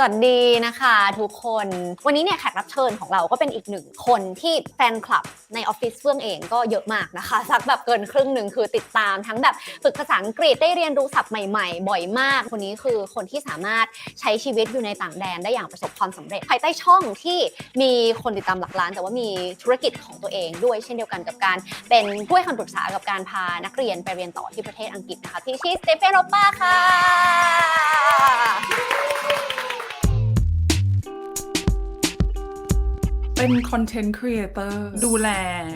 สวัสดีนะคะทุกคน วันนี้เนี่ยแขกรับเชิญของเราก็เป็นอีกหนึ่งคนที่แฟนคลับในออฟฟิศเฟื่องเองก็เยอะมากนะคะ สักแบบเกินครึ่งหนึ่งคือติดตามทั้งแบบฝึกภาษาอังกฤษได้เรียนรู้ศัพท์ใหม่ๆ บ่อยมาก คนนี้คือคนที่สามารถใช้ชีวิตอยู่ในต่างแดนได้อย่างประสบความสำเร็จ ภายใต้ช่องที่มีคนติดตามหลักล้าน แต่ว่ามีธุรกิจของตัวเองด้วยเช่นเดียวกันกับการเป็นผู้ให้คำปรึกษากับการพานักเรียนไปเรียนต่อที่ประเทศอังกฤษนะคะพี่ชีสเตเฟนโอป้าค่ะ เป็นคอนเทนต์ครีเอเตอร์ดูแล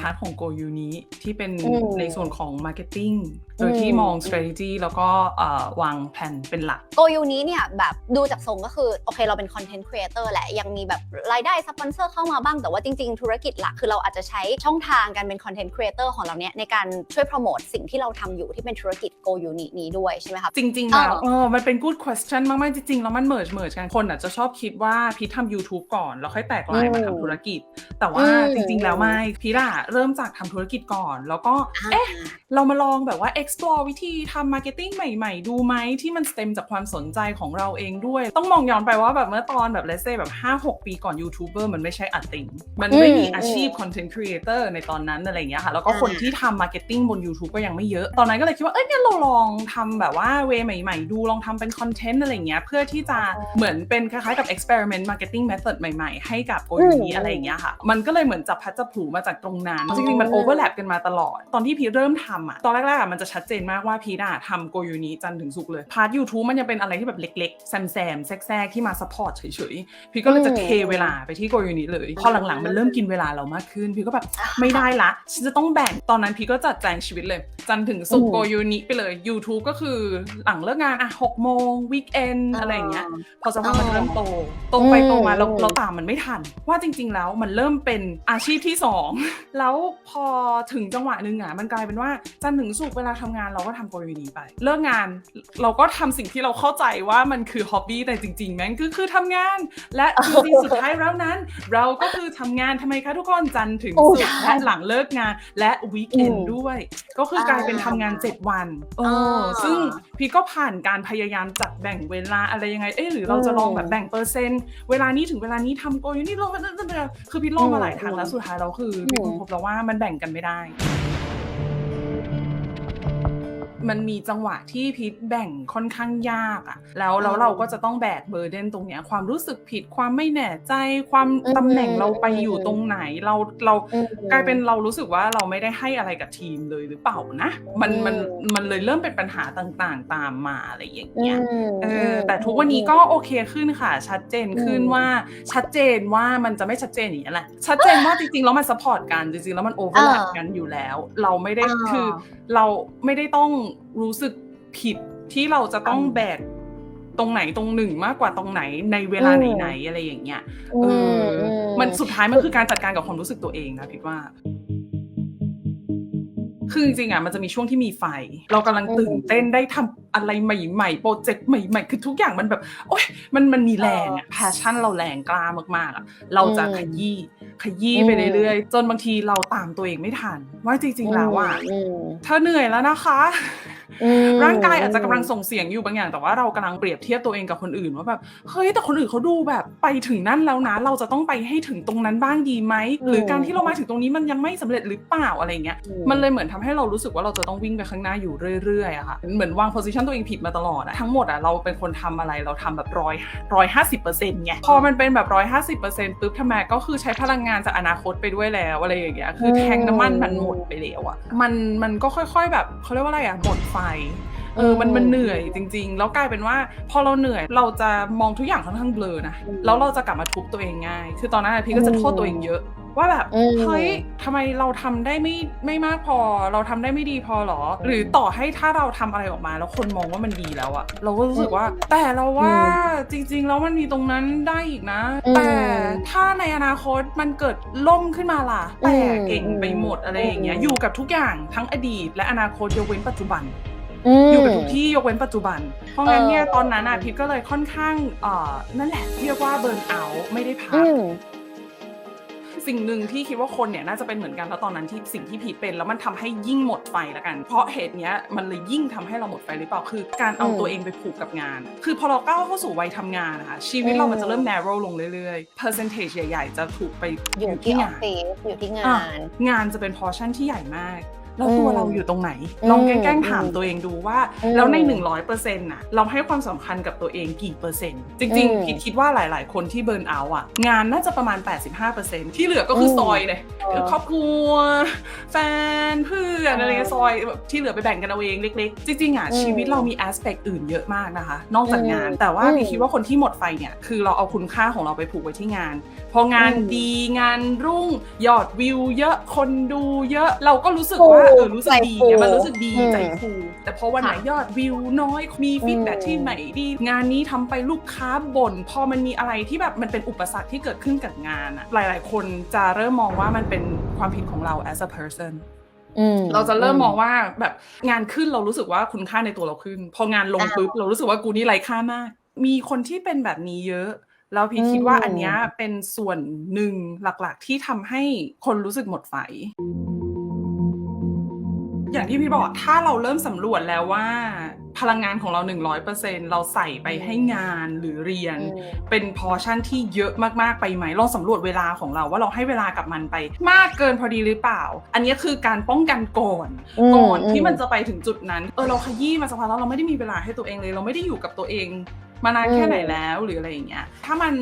พาร์ทของ Go Uni ที่เป็นอืมในส่วนของ Marketing โดยอืมที่มอง strategy แล้วก็เอ่อวางแผนเป็นหลักโกยูนี้เนี่ยแบบดูจากทรงก็คือ โอเคเราเป็นคอนเทนต์ครีเอเตอร์แหละ ยังมีแบบรายได้สปอนเซอร์เข้ามาบ้างแต่ว่าจริง ๆ ธุรกิจหลักคือเราอาจจะใช้ช่องทางการเป็นคอนเทนต์ครีเอเตอร์ของเราเนี่ยในการช่วยโปรโมทสิ่งที่เราทำอยู่ที่เป็นธุรกิจโกยูนี้นี้ด้วยใช่ไหมคะจริงๆแล้วเออเออมันเป็น good question มากๆจริงๆแล้วมัน merge merge กันคนอาจจะชอบคิดว่าพีททำ YouTube ก่อนแล้วค่อยแตกลายมาอืมทำธุรกิจแต่ว่าอืมจริง ๆ แล้วไม่พีทอะเริ่มจากทำธุรกิจก่อน แล้วก็เอ๊ะเรามาลองแบบว่า explore วิธีทำ marketing ใหม่ ๆ ดูไหมที่มัน stem จากความสนใจของเราเองด้วย ต้องมองย้อนไปว่าแบบเมื่อตอนแบบ let's say แบบ 5-6 ปีก่อน YouTuber มันไม่ใช่อัดติงมันไม่มีอืมอาชีพ content creator ในตอนนั้นอะไรอย่างเงี้ยค่ะแล้วก็คนที่ทำ marketing บน YouTube ก็ยังไม่เยอะ ตอนนั้นก็เลยคิดว่าเอ้ยเนี่ยเราลองทำแบบว่าเวใหม่ ๆ ดูลองทำเป็นคอนเทนต์อะไรอย่างเงี้ยเพื่อที่จะเหมือนเป็นคล้ายๆกับ experiment marketing method ใหม่ ๆ ให้กับโออืมอะไรอย่างเงี้ยค่ะ มันก็เลยเหมือนจับพัดจับผูมาจากตรงนั้น จริงๆ มัน overlap กันมาตลอด ตอนที่พีทเริ่มทำอะตอนแรกๆอะมันจะชัดเจนมากว่าพีทอะทำโกยูนี้จันทร์ถึงสุกร์เลย พาร์ท YouTube มันยังเป็นอะไรที่แบบเล็กๆ แซมๆแทรกๆที่มา support เฉยๆ พีทก็เลยจะอืมเทเวลาไปที่โกยูนี้เลยพอหลังๆมันเริ่มกินเวลาเรามากขึ้น พีทก็แบบไม่ได้ละฉันจะต้องแบ่งตอนนั้นพีทก็จัดแจงชีวิตเลย จันทร์ถึงสุกร์อืมโกยูนี้ไปเลย YouTube ก็คือหลังเลิกงานอะหกโมงวีคเอนอะไรอย่างเงี้ยพอสภาพมันเริ่มโตโตไปโตมาเราอืมเราตามมันไม่ทัน ว่าจริง ๆ แล้วมันเริ่มเป็นอาชีพที่สองแล้วพอถึงจังหวะหนึ่งอะมันกลายเป็นว่าจันทร์ถึงสุกร์เวลาทำงานเราก็ทำโกยูนีไป เลิกงานเราก็ทำสิ่งที่เราเข้าใจว่ามันคือฮ็อบบี้แต่จริงๆแม่งคือคือทำงาน และจริงๆสุดท้ายแล้วนั้น เราก็คือทำงานทำไมคะทุกคนจันทร์ถึงโอ้สุกร์ใช่และหลังเลิกงานและวีคเอนอืมด้วย ก็คือกลายเป็นทำงานเจ็ดวันเออออซึ่งพี่ก็ผ่านการพยายามจัดแบ่งเวลาอะไรยังไงเอ๊ะหรือเราจะลองแบบแบ่งเปอร์เซ็นต์เวลานี้ถึงเวลานี้ทำโกอยู่นี่ลงนั่นนั่นนั่นคือพี่ลองมาหลายทางแล้วสุดท้ายเราคือพี่อืมพบแล้วว่ามันแบ่งกันไม่ได้ มันมีจังหวะที่พีทแบ่งค่อนข้างยากอะแล้วแล้วเราก็จะต้องแบกเบอร์เดนตรงเนี้ยความรู้สึกผิดความไม่แน่ใจความอืมตำแหน่งเราไปอยู่ตรงไหนเราเราอืมกลายเป็นเรารู้สึกว่าเราไม่ได้ให้อะไรกับทีมเลยหรือเปล่านะมันมันอืมมันเลยเริ่มเป็นปัญหาต่างๆ ตามมาอะไรอย่างเงี้ยมเออแต่ทุกวันนี้ก็โอเคขึ้นค่ะ ชัดเจนขึ้นอืมว่าชัดเจนว่ามันจะไม่ชัดเจนอย่างนี้ยแหละชัดเจนว่าจริงๆแล้วมันสปอร์ตกันจริงๆแล้วมันโอเวอร์แลปอ่ากันอยู่แล้ว เราไม่ได้อ่าคือเราไม่ได้ต้องรู้สึกผิดที่เราจะต้องอ่าแบกตรงไหนตรงหนึ่งมากกว่าตรงไหนในเวลาไหนๆอะไรอย่างเงี้ยเอออมมันสุดท้ายมันคือการจัดการกับความรู้สึกตัวเองนะพี่ว่า คือจริงๆอะมันจะมีช่วงที่มีไฟ เรากำลังตื่นเต้นได้ทำอะไรใหม่ๆ โปรเจกต์ใหม่ ๆ คือทุกอย่างมันแบบ โอ๊ยมันมันมีแรงอะแพชชั่นเราแรงกล้ามากๆอะเราจะอืมขยี้ ขยี้ไปเรื่อยๆ จนบางทีเราตามตัวเองไม่ทัน ว่าจริงๆแล้วอะอืมเธอเหนื่อยแล้วนะคะอืม ร่างกายอาจจะกำลังส่งเสียงอยู่บางอย่าง แต่ว่าเรากำลังเปรียบเทียบตัวเองกับคนอื่นว่าแบบเฮ้ยแต่คนอื่นเขาดูแบบไปถึงนั่นแล้วนะ เราจะต้องไปให้ถึงตรงนั้นบ้างดีไหมอืมหรือการที่เรามาถึงตรงนี้มันยังไม่สำเร็จหรือเปล่าอะไรเงี้ยอืมมันเลยเหมือนทำให้เรารู้สึกว่าเราจะต้องวิ่งไปข้างหน้าอยู่เรื่อยๆอะค่ะเหมือนวางโพสิชันตัวเองผิดมาตลอดอะทั้งหมดอะเราเป็นคนทำอะไรเราทำแบบร้อยร้อยห้าสิบเปอร์เซ็นต์ไงพอมันเป็นแบบร้อยห้าสิบเปอร์เซ็นต์ปุ๊บทำไมก็คือใช้พลังงานจากอนาคตไปด้วยแล้วอะไรอย่างเงี้ยคือแทงน้ำมันมันหมดไปแล้วอะมันมันก็ค่อย ๆ แบบเขาเรียกว่าอะไรอะหมดไฟเออมันมันเหนื่อยจริง ๆ แล้วกลายเป็นว่า พอเราเหนื่อยเราจะมองทุกอย่างค่อนข้างเบลอนะอืมแล้วเราจะกลับมาทุบตัวเองง่าย คือตอนนั้นอะพี่ก็จะโทษตัวเองเยอะว่าแบบอืมเฮ้ยทำไมเราทำได้ไม่ไม่มากพอ เราทำได้ไม่ดีพอหรอ หรือต่อให้ถ้าเราทำอะไรออกมา แล้วคนมองว่ามันดีแล้วอะเราก็รู้สึกว่า แต่เราว่าจริง ๆ แล้วมันมีตรงนั้นได้อีกนะอืมแต่ถ้าในอนาคตมันเกิดล่มขึ้นมาล่ะแต่อืมเก่งไปหมดอะไรอย่างเงี้ยอืมอยู่กับทุกอย่างทั้งอดีต และอนาคตยกเว้นปัจจุบันม อยู่กับทุกที่ยกเว้นปัจจุบัน เพราะงั้นเนี่ยเออตอนนั้นอะพิทก็เลยค่อนข้างเอ่อนั่นแหละเรียกว่าเบิร์นเอาท์ไม่ได้พัอืกมสิ่งหนึ่งที่คิดว่าคนเนี่ยน่าจะเป็นเหมือนกันแล้วตอนนั้นที่สิ่งที่พีทเป็น แล้วมันทำให้ยิ่งหมดไฟแล้วกัน เพราะเหตุเนี้ยมันเลยยิ่งทำให้เราหมดไฟหรือเปล่าคือ การเอาอืมตัวเองไปผูกกับงาน คือพอเราก้าวเข้าสู่วัยทำงานนะคะชีวิตเรามันจะเริ่ม narrow ลงเรื่อยๆ percentage ใหญ่ๆ จะถูกไปอยู่ที่อองาฟนฟิศอยู่ที่งาอะนงานจะเป็นพอชั่นที่ใหญ่มาก แล้วอืมตัวเราอยู่ตรงไหนอืมลองแกล้งๆถามตัวเองดูว่าอืมแล้วใน 100%น่ะเราให้ความสำคัญกับตัวเองกี่เปอร์เซ็นต์จริงอืมๆคิดคิดว่าหลาย ๆ คนที่เบิร์นเอาท์อะ งานน่าจะประมาณ 85%ที่เหลือก็คืออมซอยเลยเออครอบครัว แฟนเพื่อนอะไรเงี้ยซอยแบบที่เหลือไปแบ่งกันเอาเองเล็ก ๆ จริงๆอะอืมชีวิตเรามีแอสเปกอื่นเยอะมากนะคะ นอกจากงานอืมแต่ว่าอืมพี่คิดว่าคนที่หมดไฟเนี่ยคือเราเอาคุณค่าของเราไปผูกไว้ที่งาน พองานอืมดีงานรุ่งยอดวิวเยอะคนดูเยอะเราก็รู้สึกว่าฟูเออรู้สึกดีใจฟูไงมันรู้สึกดีอืมใจฟูแต่พอวันไหนค่ะยอดวิวน้อยมีฟีดแบ็อืมที่ไหนดี งานนี้ทำไปลูกค้าบ่นพอมันมีอะไรที่แบบมันเป็นอุปสรรคที่เกิดขึ้นกับงานอะหลาย ๆ คนจะเริ่มมองว่ามันเป็นความผิดของเรา as a person อืมเราจะเริ่มมองว่าแบบงานขึ้นเรารู้สึกว่าคุณค่าในตัวเราขึ้น พองานลงอ่าปุ๊บเรารู้สึกว่ากูนี่ไร้ค่ามาก มีคนที่เป็นแบบนี้เยอะแล้วพี่คิดว่าอืมอันเนี้ยเป็นส่วนหนึ่งหลักๆที่ทำให้คนรู้สึกหมดไฟ อย่างที่พี่บอกถ้าเราเริ่มสำรวจแล้วว่า พลังงานของเรา 100%เราใส่ไปให้งานหรือเรียนอืมเป็นพอชั่นที่เยอะมากๆไปไหมลองสำรวจเวลาของเราว่าเราให้เวลากับมันไป มากเกินพอดีหรือเปล่า อันนี้คือการป้องกันก่อนอืมก่อนที่อืมมันจะไปถึงจุดนั้น เออเราขยี้มาสักพักแล้วเราไม่ได้มีเวลาให้ตัวเองเลย เราไม่ได้อยู่กับตัวเอง มานานแค่ไหนแล้วหรืออะไรอย่างเงี้ย ถ้ามัน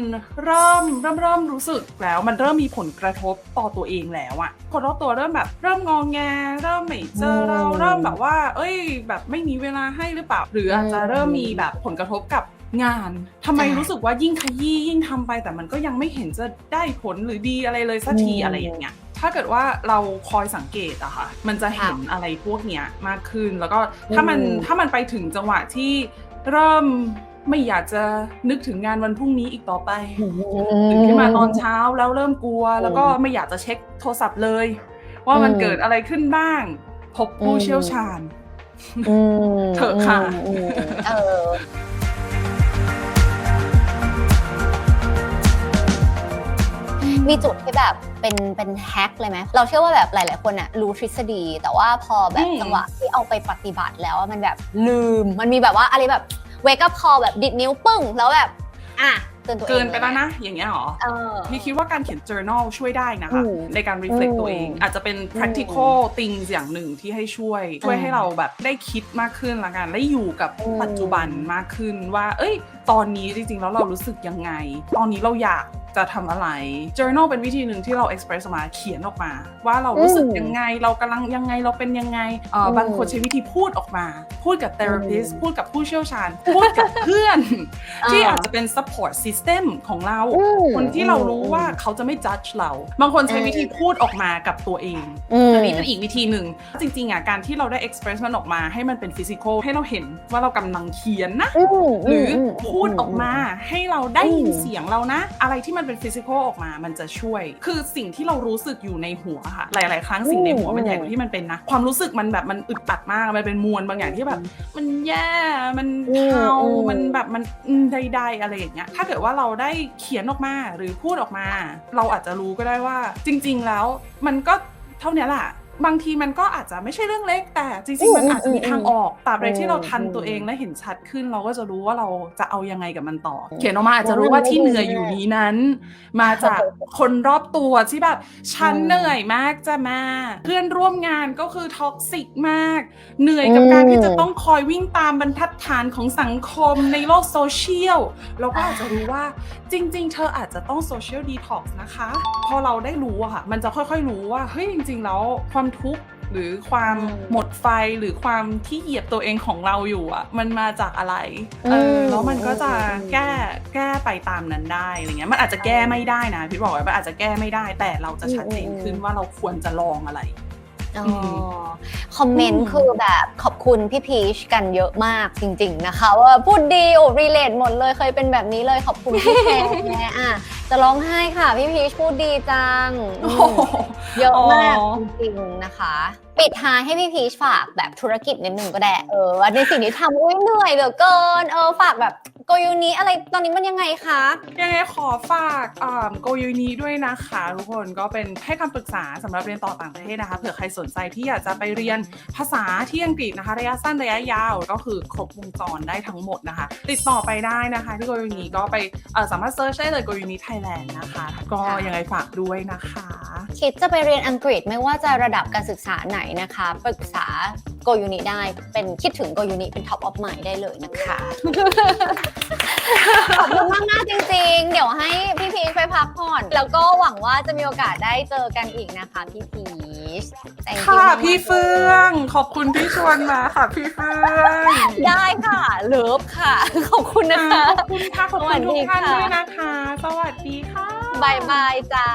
เริ่มเริ่มเริ่มรู้สึกแล้ว มันเริ่มมีผลกระทบต่อตัวเองแล้วอะคนรอบตัวเริ่มแบบ เริ่มงองแง เริ่มไม่เจอเราอืมเริ่มแบบว่า เอ้ย แบบไม่มีเวลาให้หรือเปล่า หรืออาจจะเริ่มมีแบบผลกระทบกับงานทำไมอ่ารู้รู้สึกว่ายิ่งขยี้ยิ่งทำไป แต่มันก็ยังไม่เห็นจะได้ผลหรือดีอะไรเลยสักทีอืมอะไรอย่างเงี้ยถ้าเกิดว่าเราคอยสังเกตอะค่ะ มันจะเห็นอะไรพวกเนี้ยมากขึ้น แล้วก็ถ้ามันอืมถ้ามันไปถึงจังหวะที่เริ่ม ไม่อยากจะนึกถึงงานวันพรุ่งนี้อีกต่อไปตื่นขึ้นมาตอนเช้าแล้วเริ่มกลัว แล้วก็ไม่อยากจะเช็คโทรศัพท์เลย ว่ามันอืมเกิดอะไรขึ้นบ้าง พบผู้อืมเชี่ยวชาญอืมเถอะค่ะอืมอืมเออมีจุดที่แบบเป็นเป็นแฮกเลยไหมเราเชื่อว่าแบบหลาย ๆ คนอะรู้ทฤษฎี แต่ว่าพอแบบอืมจังหวะที่เอาไปปฏิบัติแล้วอะมันแบบลืม มันมีแบบว่าอะไรแบบ wake up call แบบดิดนิ้วปึ้ง แล้วแบบ อะเตือนตัวเองเกินไปแล้วนะ อย่างเงี้ยเหรอเออพี่คิดว่าการเขียน journal ช่วยได้นะคะ อืมในการ reflect อืมตัวเอง อาจจะเป็น practical things อย่างหนึ่งที่ให้ช่วย ช่วยให้เราแบบได้คิดมากขึ้นละกัน และอยู่กับอืม ปัจจุบันมากขึ้นว่า เอ้ย ตอนนี้จริงๆ แล้วเรารู้สึกยังไง ตอนนี้เราอยาก จะทำอะไร journal เป็นวิธีหนึ่งที่เรา express ออกมาเขียนออกมา ว่าเรารู้สึกอืมยังไง เรากำลังยังไงเราเป็นยังไงเอ่ออมบางคนใช้วิธีพูดออกมา พูดกับ therapist อืมพูดกับผู้เชี่ยวชาญ พูดกับเพื่อน ที่อ่าอาจจะเป็น support system ของเราอืมคนที่เรารู้ว่าอืมเขาจะไม่ judge เรา บางคนใช้อืมวิธีพูดออกมากับตัวเองอืมอันนี้เป็นอีกวิธีหนึ่งจริงๆอะการที่เราได้ express มันออกมาให้มันเป็น physical ให้เราเห็นว่าเรากำลังเขียนนะมหรืออมพูดออกมาให้เราได้ยินอืมเสียงเรานะ อะไรที่มันเป็น physical ออกมา มันจะช่วย คือสิ่งที่เรารู้สึกอยู่ในหัวค่ะ หลาย ๆ ครั้งสิ่งในหัวมันใหญ่กว่าที่มันเป็นนะ ความรู้สึกมันแบบมันอึดอัดมาก มันเป็นมวลบางอย่างที่แบบ มันแย่ มันอืมเทาอืมมันแบบมันอืมใด ๆ อะไรอย่างเงี้ย ถ้าเกิดว่าเราได้เขียนออกมาหรือพูดออกมา เราอาจจะรู้ก็ได้ว่า จริง ๆ แล้วมันก็เท่านี้แหละ บางทีมันก็อาจจะไม่ใช่เรื่องเล็ก แต่จริงๆ มันอาจจะมีทางออกตราบใดที่เราทันตัวเองและเห็นชัดขึ้น เราก็จะรู้ว่าเราจะเอายังไงกับมันต่อ เขียนออกมาอาจจะรู้ว่าที่เหนื่อยอยู่นี้นั้น มาจากคนรอบตัวที่แบบฉันเหนื่อยมากจะมา เพื่อนร่วมงานก็คือท็อกซิกมาก เหนื่อยกับการที่จะต้องคอยวิ่งตามบรรทัดฐานของสังคมในโลกโซเชียลเราก็อาจจะรู้ว่าจริง ๆ เธออาจจะต้องโซเชียลดีท็อกซ์นะคะ พอเราได้รู้อะค่ะ มันจะค่อยๆรู้ว่าเฮ้ยจริง ๆ แล้วความทุกข์หรือความอืมหมดไฟหรือความที่เหยียบตัวเองของเราอยู่อะมันมาจากอะไรเออมแล้วมันก็จะอืมแก้แก้ไปตามนั้นได้อะไรเงี้ยมันอาจจะแก้ไม่ได้นะพี่บอกไว้มันอาจจะแก้ไม่ได้ แต่เราจะชัดเจนขึ้นว่าเราควรจะลองอะไรอ๋ออืมคอมเมนอืต์มคือแบบขอบคุณพี่พีชกันเยอะมากจริง ๆ นะคะ ว่าพูดดีโอ้รีเลทหมดเลยเคยเป็นแบบนี้เลยขอบคุณพี่แคร์อะ จะร้องไห้ค่ะ พี่พีชพูดดีจังอืโอ้มโหเยอะมากอ๋อ จริงๆนะคะ ปิดท้ายให้พี่พีชฝากแบบธุรกิจนิดนึงก็ได้เออว่าในสิ่งที่ทำอุ้ยเหนื่อยเหลือเกินเออฝากแบบ โกยูนี้อะไรตอนนี้มันยังไงคะยังไงขอฝากโกยูนีด้วยนะคะทุกคนก็เป็นให้คำปรึกษาสำหรับเรียนต่อต่างประเทศนะคะเผื่อใครสนใจที่อยากจะไปเรียนภาษาที่อังกฤษนะคะ ระยะสั้นระยะยาวก็คือครบวงจรได้ทั้งหมดนะคะ ติดต่อไปได้นะคะ ที่โกยูนีก็ไปเอ่อสามารถเซิร์ชได้เลยโกยูนีไทยแลนด์นะคะก็ยังไงฝากด้วยนะคะ คิดจะไปเรียนอังกฤษไม่ว่าจะระดับการศึกษาไหนนะคะ ปรึกษา โกยูนิได้เป็นคิดถึงโกยูนิเป็น top of mind ได้เลยนะคะ ขอบคุณมากมากๆจริงๆ เดี๋ยวให้พี่พีชไปพักผ่อน แล้วก็หวังว่าจะมีโอกาสได้เจอกันอีกนะคะพี่พีช Thank you ค่ะมากๆพี่เฟือง ขอบคุณที่ชวนมาค่ะพี่เฟืองได้ค่ะเลิฟค่ะ ขอบคุณนะคะขอบคุณค่ะขอบคุณทุกท่านด้วยนะคะ สวัสดีค่ะบายบายจ้า